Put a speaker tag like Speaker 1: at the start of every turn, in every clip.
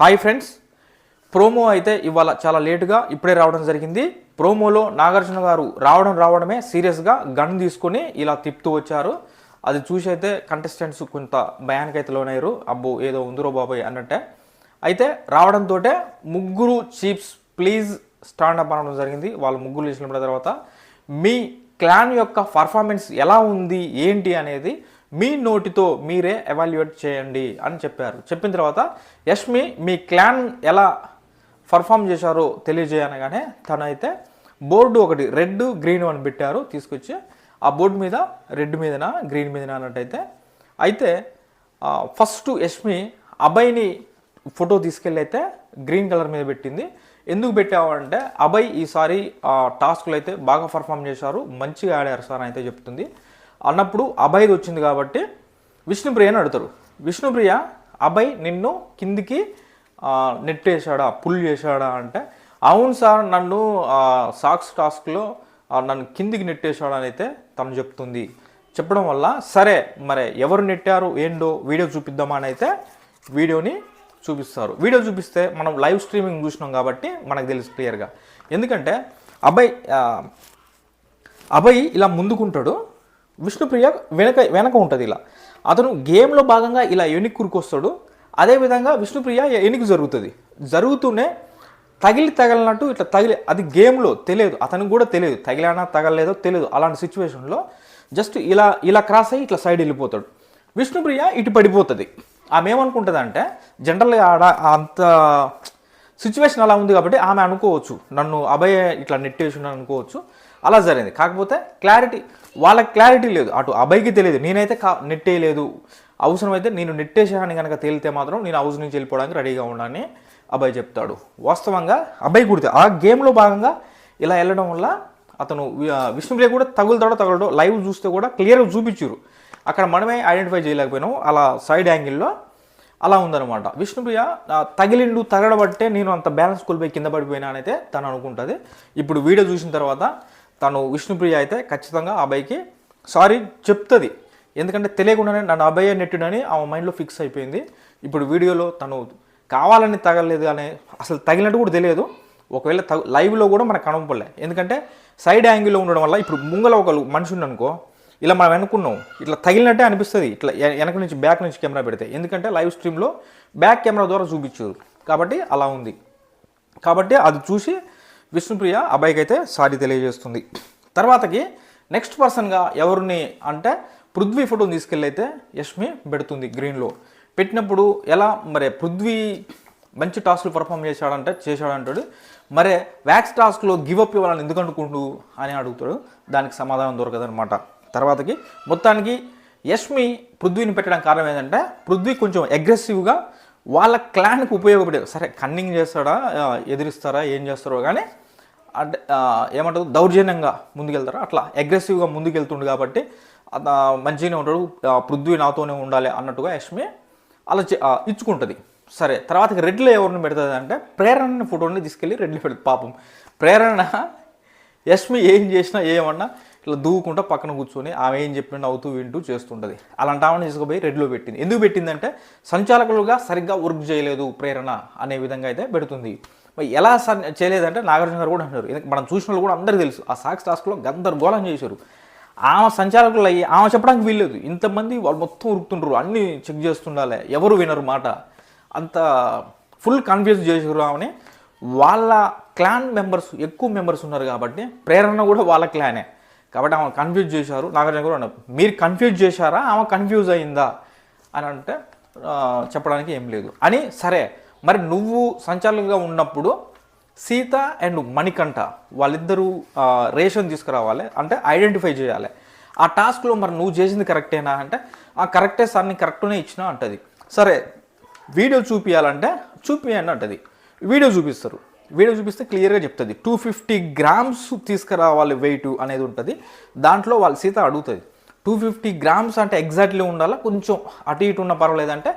Speaker 1: Hi friends promo అయితే ఇవాళ చాలా లేటుగా ఇప్పుడే రావడం జరిగింది. ప్రోమోలో నాగార్జున గారు రావడం రావడమే సీరియస్గా గన్ తీసుకొని ఇలా తిప్పుతూ వచ్చారు. అది చూసి అయితే కంటెస్టెంట్స్ కొంత భయానికి అయితే లోనయ్యారు. అబ్బో ఏదో ఉందిరో బాబాయ్ అన్నట్టే. అయితే రావడంతో ముగ్గురు చీప్స్ ప్లీజ్ స్టాండ్ అప్ అనడం జరిగింది. వాళ్ళు ముగ్గురు చేసిన తర్వాత మీ క్లాన్ యొక్క పర్ఫార్మెన్స్ ఎలా ఉంది? ఏంటి అనేది మీ నోటితో మీరే ఎవాల్యుయేట్ చేయండి అని చెప్పారు. చెప్పిన తర్వాత యష్మి మీ క్లాన్ ఎలా పర్ఫామ్ చేశారో తెలియజేయనగానే తనైతే బోర్డు ఒకటి రెడ్ గ్రీన్ అని పెట్టారు తీసుకొచ్చి ఆ బోర్డు మీద రెడ్ మీదన గ్రీన్ మీదన అన్నట్టయితే అయితే ఫస్ట్ యష్మి అభయ్ని ఫోటో తీసుకెళ్ళి అయితే గ్రీన్ కలర్ మీద పెట్టింది. ఎందుకు పెట్టావు అంటే అభయ్ ఈసారి ఆ టాస్క్లు అయితే బాగా పర్ఫామ్ చేశారు మంచిగా ఆడారు సార్ అయితే చెప్తుంది. అన్నప్పుడు అభయ్ వచ్చింది కాబట్టి విష్ణుప్రియని అడుగుతారు. విష్ణుప్రియ అభయ్ నిన్ను కిందికి నెట్టేశాడా పుల్ చేశాడా అంటే అవును సార్ నన్ను సాక్స్ టాస్క్లో నన్ను కిందికి నెట్టేశాడు అని అయితే తను చెప్తుంది. చెప్పడం వల్ల సరే మరి ఎవరు నెట్టారు ఏంటో వీడియో చూపిద్దామా అని అయితే వీడియోని చూపిస్తారు. వీడియో చూపిస్తే మనం లైవ్ స్ట్రీమింగ్ చూసినాం కాబట్టి మనకు తెలుసు క్లియర్గా. ఎందుకంటే అబ్బాయి అభయ్ ఇలా ముందుకుంటాడు. విష్ణుప్రియ వెనక వెనక ఉంటుంది ఇలా. అతను గేమ్లో భాగంగా ఇలా ఎనికి కురుకొస్తాడు. అదేవిధంగా విష్ణుప్రియ ఎనికి జరుగుతుంది. జరుగుతూనే తగిలి తగలనట్టు ఇట్లా తగిలి అది గేమ్లో తెలియదు. అతనికి కూడా తెలియదు. తగిలానా తగలలేదో తెలియదు. అలాంటి సిచ్యువేషన్లో జస్ట్ ఇలా ఇలా క్రాస్ అయ్యి ఇట్లా సైడ్ వెళ్ళిపోతాడు. విష్ణుప్రియ ఇటు పడిపోతుంది. ఆమె ఏమనుకుంటుంది అంటే జనరల్గా ఆడ అంత సిచ్యువేషన్ అలా ఉంది కాబట్టి ఆమె అనుకోవచ్చు. నన్ను అభయ ఇట్లా నెట్టేసి అనుకోవచ్చు. అలా జరిగింది. కాకపోతే క్లారిటీ వాళ్ళకి క్లారిటీ లేదు. అటు అబ్బాయికి తెలియదు. నేనైతే కా నెట్టేయలేదు అవసరమైతే నేను నెట్టేసానని కనుక తేలితే మాత్రం నేను హౌస్ నుంచి వెళ్ళిపోవడానికి రెడీగా ఉండని అబ్బాయి చెప్తాడు. వాస్తవంగా అబ్బాయి కుడితే ఆ గేమ్లో భాగంగా ఇలా వెళ్ళడం వల్ల అతను విష్ణుప్రియ కూడా తగులుతాడో తగలడో లైవ్ చూస్తే కూడా క్లియర్గా చూపించారు అక్కడ మనమే ఐడెంటిఫై చేయలేకపోయినాం. అలా సైడ్ యాంగిల్లో అలా ఉందన్నమాట. విష్ణుప్రియ తగిలిండు తగలబట్టే నేను అంత బ్యాలెన్స్ కోల్పోయి కింద పడిపోయినా అయితే తను అనుకుంటుంది. ఇప్పుడు వీడియో చూసిన తర్వాత తను విష్ణుప్రియ అయితే ఖచ్చితంగా ఆ అబ్బాయికి సారీ చెప్తుంది. ఎందుకంటే తెలియకుండానే నన్ను అబ్బాయి నెట్టుడని ఆమె మైండ్లో ఫిక్స్ అయిపోయింది. ఇప్పుడు వీడియోలో తను కావాలని తగలలేదు అనే అసలు తగిలినట్టు కూడా తెలియదు. ఒకవేళ తగు లైవ్లో కూడా మనకు కనపడలే. ఎందుకంటే సైడ్ యాంగిల్లో ఉండడం వల్ల ఇప్పుడు ముంగల ఒక మనిషి ఉండనుకో ఇలా మనం అనుకున్నాం ఇట్లా తగిలినట్టే అనిపిస్తుంది. ఇట్లా వెనక నుంచి బ్యాక్ నుంచి కెమెరా పెడితే. ఎందుకంటే లైవ్ స్ట్రీమ్లో బ్యాక్ కెమెరా ద్వారా చూపించదు కాబట్టి అలా ఉంది. కాబట్టి అది చూసి విష్ణుప్రియ అబ్బాయికి అయితే సారీ తెలియజేస్తుంది. తర్వాతకి నెక్స్ట్ పర్సన్గా ఎవరిని అంటే పృథ్వీ ఫోటోని తీసుకెళ్ళి అయితే యష్మి పెడుతుంది గ్రీన్లో పెట్టినప్పుడు ఎలా? మరి పృథ్వీ మంచి టాస్క్లు పర్ఫామ్ చేశాడంటే చేశాడంటాడు. మరి వ్యాక్స్ టాస్క్లో గివ్ అప్ ఇవ్వాలని ఎందుకు అనుకుంటు అని అడుగుతాడు. దానికి సమాధానం దొరకదనమాట తర్వాతకి మొత్తానికి యష్మి పృథ్వీని పెట్టడం కారణం ఏంటంటే పృథ్వీ కొంచెం అగ్రెసివ్గా వాళ్ళ క్లాన్కి ఉపయోగపడేది. సరే కన్నింగ్ చేస్తాడా? ఎదిరిస్తారా? ఏం చేస్తారో? కానీ అంటే ఏమంటారు? దౌర్జన్యంగా ముందుకెళ్తారా? అట్లా. అగ్రెసివ్గా ముందుకెళ్తుండు కాబట్టి మంచిగానే ఉంటాడు. పృథ్వీ నాతోనే ఉండాలి అన్నట్టుగా యష్మి అలా చే- ఇచ్చుకుంటుంది. సరే తర్వాత రెడ్లో ఎవరిని పెడుతుంది అంటే ప్రేరణ ఫోటోని తీసుకెళ్ళి రెడ్లు పెడుతుంది. పాపం. ప్రేరణ యష్మి ఏం చేసినా ఏమన్నా ఇట్లా దూకుంటా పక్కన కూర్చొని ఆమె ఏం చెప్పిన అవుతూ వింటూ చేస్తుంటుంది. అలాంటి ఆమెను తీసుకుపోయి రెడ్లో పెట్టింది. ఎందుకు పెట్టిందంటే సంచాలకులుగా సరిగ్గా వర్క్ చేయలేదు ప్రేరణ అనే విధంగా అయితే పెడుతుంది. మరి ఎలా సన్ చేయలేదంటే నాగార్జున గారు కూడా అంటారు మనం చూసిన వాళ్ళు కూడా అందరికీ తెలుసు. ఆ సాక్స్ టాస్క్లో గందరగోళం చేశారు. ఆమె సంచాలకులు అయ్యి ఆమె చెప్పడానికి వీల్లేదు. ఇంతమంది వాళ్ళు మొత్తం ఉరుకుతుండ్రు. అన్నీ చెక్ చేస్తుండాలి. ఎవరు వినరు మాట. అంత ఫుల్ కన్ఫ్యూజ్ చేసారు ఆమెని. వాళ్ళ క్లాన్ మెంబర్స్ ఎక్కువ మెంబర్స్ ఉన్నారు కాబట్టి ప్రేరణ కూడా వాళ్ళ క్లానే. కాబట్టి ఆమె కన్ఫ్యూజ్ చేశారు. నాగార్జున కూడా అన్నారు మీరు కన్ఫ్యూజ్ చేశారా? ఆమె కన్ఫ్యూజ్ అయిందా? అని అంటే చెప్పడానికి ఏం లేదు. అని సరే. మరి నువ్వు సంచాలకుగా ఉన్నప్పుడు సీత అండ్ మణికంఠ వాళ్ళిద్దరూ రేషన్ తీసుకురావాలి. అంటే ఐడెంటిఫై చేయాలి. ఆ టాస్క్లో మరి నువ్వు చేసింది కరెక్టేనా? అంటే ఆ కరెక్టే సార్ని కరెక్ట్నే ఇచ్చిన అంటది. సరే. వీడియో చూపించాలంటే చూపియండి అంటది. వీడియో చూపిస్తారు. వీడియో చూపిస్తే క్లియర్గా చెప్తుంది. టూ ఫిఫ్టీ గ్రామ్స్ తీసుకురావాలి వెయిట్ అనేది ఉంటుంది. దాంట్లో వాళ్ళ సీత అడుగుతుంది. టూ ఫిఫ్టీ గ్రామ్స్ అంటే ఎగ్జాక్ట్లీ ఉండాలా? కొంచెం అటు ఇటు ఉన్న పర్వాలేదంటే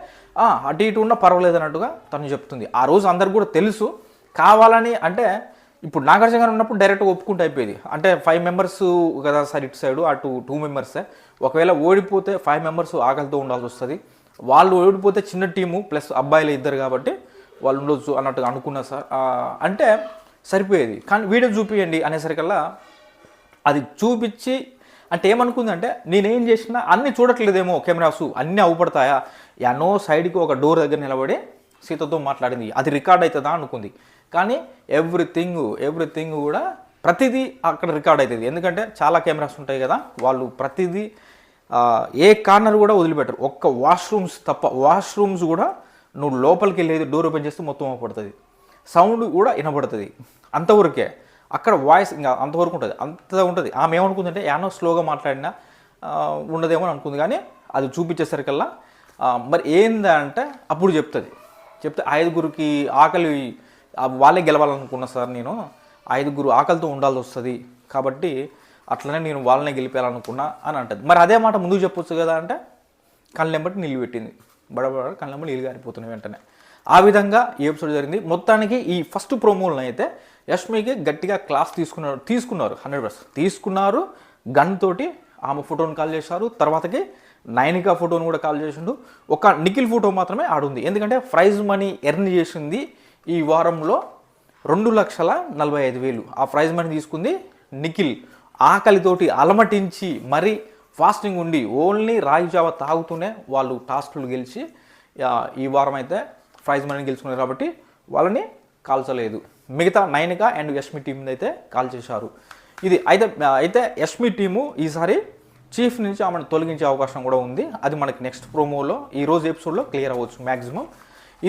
Speaker 1: అటు ఇటు ఉన్న పర్వాలేదు అన్నట్టుగా తను చెప్తుంది. ఆ రోజు అందరు కూడా తెలుసు. కావాలని అంటే ఇప్పుడు నాగార్జున గారు ఉన్నప్పుడు డైరెక్ట్గా ఒప్పుకుంటే అయిపోయేది. అంటే ఫైవ్ మెంబర్స్ కదా సార్ ఇటు సైడు అటు టూ మెంబర్సే ఒకవేళ ఓడిపోతే ఫైవ్ మెంబర్స్ ఆకలితో ఉండాల్సి వస్తుంది. వాళ్ళు ఓడిపోతే చిన్న టీము ప్లస్ అబ్బాయిలు ఇద్దరు కాబట్టి వాళ్ళు ఉండొచ్చు అన్నట్టుగా అనుకున్నా సార్. అంటే సరిపోయేది. కానీ వీడియో చూపియండి అనేసరికల్లా అది చూపించి అంటే ఏమనుకుందంటే నేనేం చేసినా అన్నీ చూడట్లేదేమో కెమెరాసు అన్నీ అవుపడతాయా? ఎన్నో సైడ్కి ఒక డోర్ దగ్గర నిలబడి సీతతో మాట్లాడింది. అది రికార్డ్ అవుతుందా అనుకుంది. కానీ ఎవ్రీథింగ్ ఎవ్రీథింగ్ కూడా ప్రతిదీ అక్కడ రికార్డ్ అవుతుంది ఎందుకంటే చాలా కెమెరాస్ ఉంటాయి కదా వాళ్ళు ప్రతిదీ ఏ కార్నర్ కూడా వదిలిపెట్టరు. ఒక్క వాష్రూమ్స్ తప్ప వాష్రూమ్స్ కూడా నువ్వు లోపలికి వెళ్ళేది డోర్ ఓపెన్ చేస్తే మొత్తం పడుతుంది. సౌండ్ కూడా వినబడుతుంది. అంతవరకే అక్కడ వాయిస్ ఇంకా అంతవరకు ఉంటుంది. అంత ఉంటుంది. ఆమె ఏమనుకుందంటే యానో స్లోగా మాట్లాడినా ఉండదేమో అని అనుకుంది. కానీ అది చూపించేసరికల్లా మరి ఏందా అంటే అప్పుడు చెప్తుంది. చెప్తే ఐదుగురికి ఆకలి ఆ, వాళ్ళే గెలవాలనుకున్నా సార్ నేను. ఐదుగురు ఆకలితో ఉండాల్సి వస్తుంది. కాబట్టి అట్లనే నేను వాళ్ళనే గెలిపేయాలనుకున్నా అని అంటది. మరి అదే మాట ముందుకు చెప్పొచ్చు కదా అంటే కళ్ళెంబట్టి నిలిపెట్టింది. బడబడ కళ్ళమ్మ నీళ్ళు గారిపోతున్నాయి వెంటనే. ఆ విధంగా ఈ ఎపిసోడ్ జరిగింది. మొత్తానికి ఈ ఫస్ట్ ప్రోమోలను అయితే యష్మికి గట్టిగా క్లాస్ తీసుకున్నారు తీసుకున్నారు హండ్రెడ్ పర్సెంట్ తీసుకున్నారు గన్ తోటి ఆమె ఫోటోని కాల్ చేశారు. తర్వాతకి నైనికా ఫోటోని కూడా కాల్ చేసిండు. ఒక నిఖిల్ ఫోటో మాత్రమే ఆడుంది. ఎందుకంటే ప్రైజ్ మనీ ఎర్న్ చేసింది ఈ వారంలో రెండు లక్షల నలభై ఐదు వేలు. ఆ ప్రైజ్ మనీ తీసుకుంది నిఖిల్. ఆకలితోటి అలమటించి మరీ ఫాస్టింగ్ ఉండి ఓన్లీ రాగి జావ తాగుతూనే వాళ్ళు టాస్క్లు గెలిచి ఈ వారం అయితే ప్రైజ్ మనీని గెలుచుకున్నారు కాబట్టి వాళ్ళని కాల్చలేదు. మిగతా నైన్గా అండ్ యష్మి టీం అయితే కాల్ చేశారు. ఇది అయితే అయితే యష్మి టీము ఈసారి చీఫ్ నుంచి ఆమెను తొలగించే అవకాశం కూడా ఉంది. అది మనకి నెక్స్ట్ ప్రోమోలో ఈ రోజు ఎపిసోడ్లో క్లియర్ అవ్వచ్చు మ్యాక్సిమం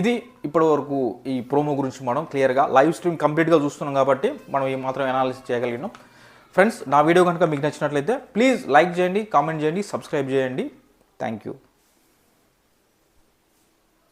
Speaker 1: ఇది ఇప్పటి వరకు ఈ ప్రోమో గురించి మనం క్లియర్గా లైవ్ స్ట్రీమ్ కంప్లీట్గా చూస్తున్నాం కాబట్టి మనం ఈ మాత్రం అనాలిసిస్ చేయగలిగినాం. ఫ్రెండ్స్ నా వీడియో కనుక మీకు నచ్చినట్లయితే ప్లీజ్ లైక్ చేయండి కామెంట్ చేయండి సబ్స్క్రైబ్ చేయండి. Thank you